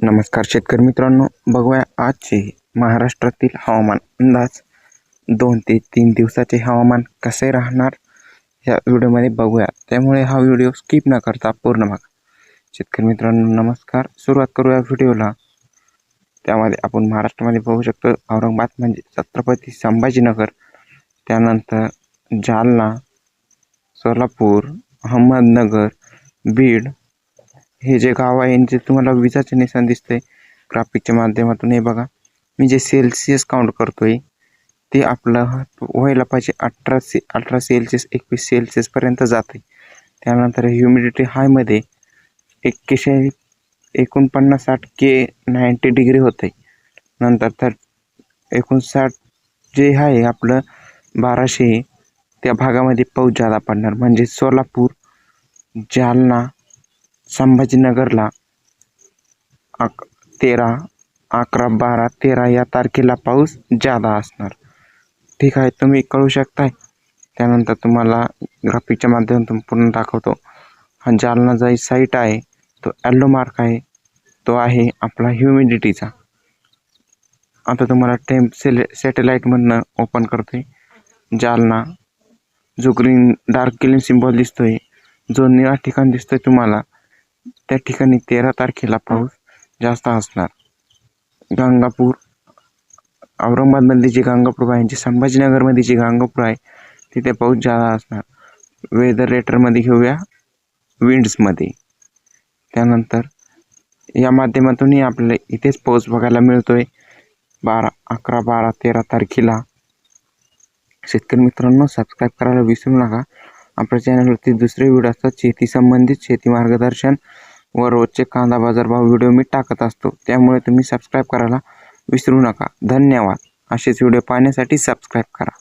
नमस्कार शेतकरी मित्रांनो बघूया आजचे महाराष्ट्रातील हवामान अंदाज. दोन ते तीन दिवसाचे हवामान कसे राहणार या व्हिडिओमध्ये बघूया. त्यामुळे हा व्हिडिओ स्किप न करता पूर्ण बघा. शेतकरी मित्रांनो नमस्कार. सुरुवात करूया व्हिडिओला. त्यामध्ये आपण महाराष्ट्रामध्ये बघू शकतो औरंगाबाद म्हणजे छत्रपती संभाजीनगर त्यानंतर जालना सोलापूर अहमदनगर बीड हे जे गाव आहे जे तुम्हाला विजाचे निशाण दिसतंय ग्राफिकच्या माध्यमातून हे बघा. मी जे सेल्सिअस काउंट करतोय ते आपलं व्हायला पाहिजे अठरा से अठरा सेल्सिअस एकवीस सेल्सिअसपर्यंत जाते त्यानंतर ह्युमिडिटी हायमध्ये एक्केशे एकोणपन्नास साठ के नाईंटी डिग्री होते नंतर तर एकोणसाठ जे आहे आपलं बाराशे त्या भागामध्ये पाऊस जादा पडणार. म्हणजे सोलापूर जालना संभाजीनगरला अक तेरा अकरा बारा तेरा या तारखेला पाऊस जादा असणार. ठीक आहे तुम्ही कळू शकताय. त्यानंतर तुम्हाला ग्राफिकच्या माध्यमातून पूर्ण दाखवतो. हा जालना जाई साईट आहे तो ॲल्लो मार्क आहे. तो आहे आपला ह्युमिडिटीचा आता तुम्हाला टेम्प सेले सॅटेलाईटमधनं ओपन करतो आहे जालना जो ग्रीन डार्क ग्रीन सिम्बॉल आहे जो निळा ठिकाण दिसतो आहे तुम्हाला त्या ठिकाणी तेरा तारखेला पाऊस जास्त असणार. गंगापूर औरंगाबादमध्ये जे गंगापूर आहे जे संभाजीनगरमध्ये जे गंगापूर आहे तिथे पाऊस जादा असणार. वेदर रेटरमध्ये घेऊया. विंड्समध्ये त्यानंतर या माध्यमातूनही आपल्याला इथेच पाऊस बघायला मिळतो आहे बारा अकरा बारा तेरा तारखेला. शेतकरी मित्रांनो सबस्क्राईब करायला विसरू नका. आपल्या चॅनलवरती दुसरे व्हिडिओ असतात शेती संबंधित शेती मार्गदर्शन व रोजचे कांदा बाजारभाव व्हिडिओ मी टाकत असतो. त्यामुळे तुम्ही सबस्क्राईब करायला विसरू नका. धन्यवाद. असेच व्हिडिओ पाहण्यासाठी सबस्क्राईब करा.